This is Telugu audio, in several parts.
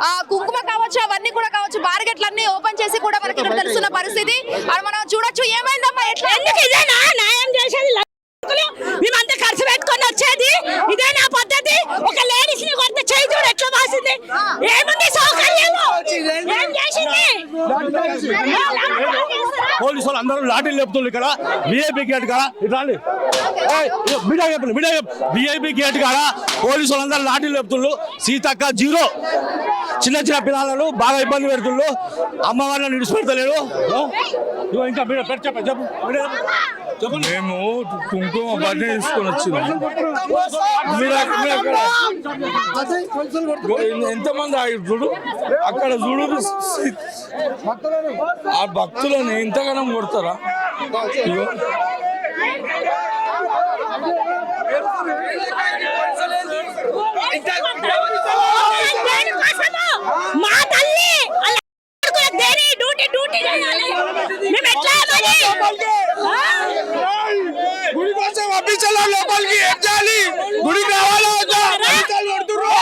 ఆ, కుంకుమ కావచ్చు అవన్నీ కూడా కావచ్చు బార్గెట్లన్నీ ఓపెన్ చేసి కూడా మనకి ఇక్కడ తెలుస్తున్న పరిస్థితి. అది మనం చూడొచ్చు ఏమైందమ్మా ఎట్లా ఎందుకు ఇదేనా న్యాయం చేసేది? మేమంతా ఖర్చు పెట్టుకొని వచ్చేది. ఇదే నా పద్ధతి. ఒక లేడీస్ని కొత్త చేయి చూడు ఎట్లా వాసింది ఏముంది సౌకర్యాలు ఏం చేసింది? పోలీసు వాళ్ళు అందరూ లాఠీలు లేపుతున్నారు ఇక్కడ. విఐపి గేట్ కాడ. ఇటు రండి. ఏయ్, ఇదిగో మీడియా చెప్పండి మీడియా విఐపి గేట్ కాడ పోలీసు వాళ్ళందరూ లాఠీలు లేపుతున్నారు. సీతక్క జీరో. చిన్న చిన్న పిల్లలను బాగా ఇబ్బంది పెడుతున్నారు అమ్మవారిని? ఇదిగో ఇంకా మీడియా పెట్టి చెప్పండి చెప్పు. మేము కుంకుమ బట్టలు తీసుకొని వచ్చినాం. ఎంతమంది ఆగి చూడు? అక్కడ చూడు ఆ భక్తులని ఇంతగానం కొడతారా ఇగో. మా తల్లి అలా కొడుకులకు దేని డ్యూటీ డ్యూటీ చేయాలి మేము ఎట్లా మరి? ఆ? గుడి కోసం పంపించాలా లోపలికి ఏం చేయాలి గుడికి రావాలా వద్దా? పంపించాలి కొడుతుర్రు.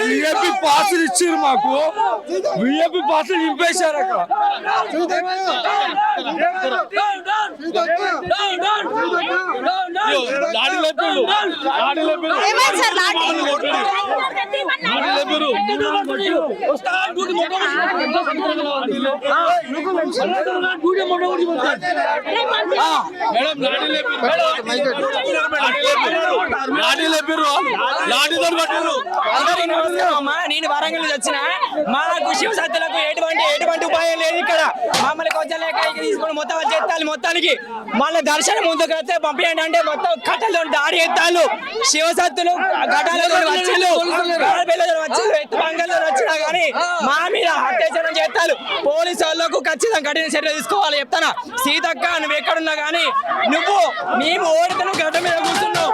విఐపి పాసులు ఇచ్చారు మాకు విఐపి పాసులు నింపేశారు అక్కడ లాఠీ లేపుతున్నారు లాఠీ లేపుతున్నారు ఏమైంది సార్ లాఠీ లాఠీ లేపుతున్నారు మేడం నేను వరంగల్ వచ్చిన మాకు శివసత్తులకు ఎటువంటి ఎటువంటి ఉపాయం లేదు ఇక్కడ మమ్మల్ని కొంచెం లేక ఇక్కడ తీసుకొని మొత్తం చేస్తాను మొత్తానికి మళ్ళీ దర్శనం ముందుకు వస్తే పంపించండి అంటే మొత్తం కట్టలతో దాడి ఎత్తాలు శివసత్తులు కట్టాలతో వచ్చిళ్ళు పిల్లలు వచ్చిళ్ళు వచ్చినా కానీ మా మీద అత్యాచారం చేస్తారు పోలీసు వాళ్ళకు ఖచ్చితంగా కఠిన చర్య తీసుకోవాలి చెప్తానా సీతక్క నువ్వు ఎక్కడున్నా కానీ నువ్వు మేము ఓడితే నువ్వు గడ్డ మీద కూర్చున్నావు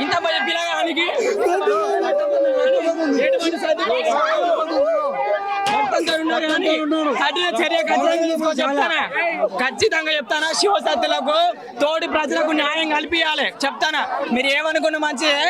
ఇంత మంది పిల్లగానికి కఠిన చర్య ఖచ్చితంగా తీసుకో చెప్తానా? ఖచ్చితంగా చెప్తానా? శివసత్తులకు తోటి ప్రజలకు న్యాయం కల్పించాలి చెప్తానా? మీరు ఏమనుకున్న మంచిదే.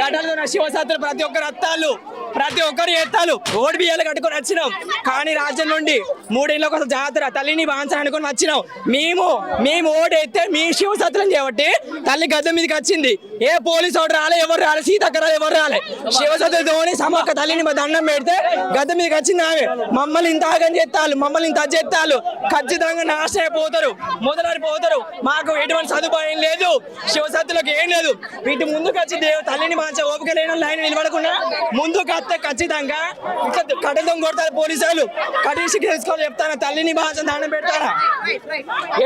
గడ్డలు శివసత్తులు ప్రతి ఒక్కరు అత్తాలు ప్రతి ఒక్కరు ఎత్తాలు ఓడి బియ్యాలు కట్టుకొని వచ్చినాం. కానీ రాజ్యం నుండి మూడేళ్ళ కోసం జాతర తల్లిని బాన్సర్ అనుకుని వచ్చినాం. మేము మేము ఓడి ఎత్తే మీ శివసత్తులను చేయబట్టి తల్లి గద్దె మీదకి వచ్చింది. ఏ పోలీసు ఓటు రాలే ఎవరు రాలే సీతక్క రాలే ఎవరు రాలే. శివసత్తులతోని సమక్క తల్లిని దండం పెడితే గద్దె మీదకి వచ్చింది ఆమె. మమ్మల్ని ఇంత ఆగం చేస్తాలు మమ్మల్ని ఇంత చేస్తాలు. ఖచ్చితంగా నాశనం అయిపోతారు మొదలైపోతారు. మాకు ఎటువంటి సదుపాయం లేదు శివసత్తులకు ఏం లేదు. వీటి ముందుకు వచ్చి దేవు తల్లిని మంచి ఓపిక లేని లైన్ నిలబడకుండా ముందుకు వస్తే ఖచ్చితంగా కఠిన కొడతారు పోలీసులు. కఠిన శిక్ష తీసుకోవాలి చెప్తాను తల్లిని భాష దానం పెడతారా?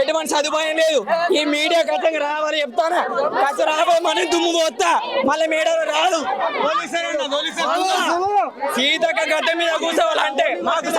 ఎటువంటి సదుపాయం లేదు. ఈ మీడియా ఖచ్చితంగా రావాలి చెప్తానా కాస్త రాబోయే మన దుమ్ము పోతా మళ్ళీ మీడియా రాదు. సీతక్క గడ్డ మీద కూర్చోవాలంటే మాకు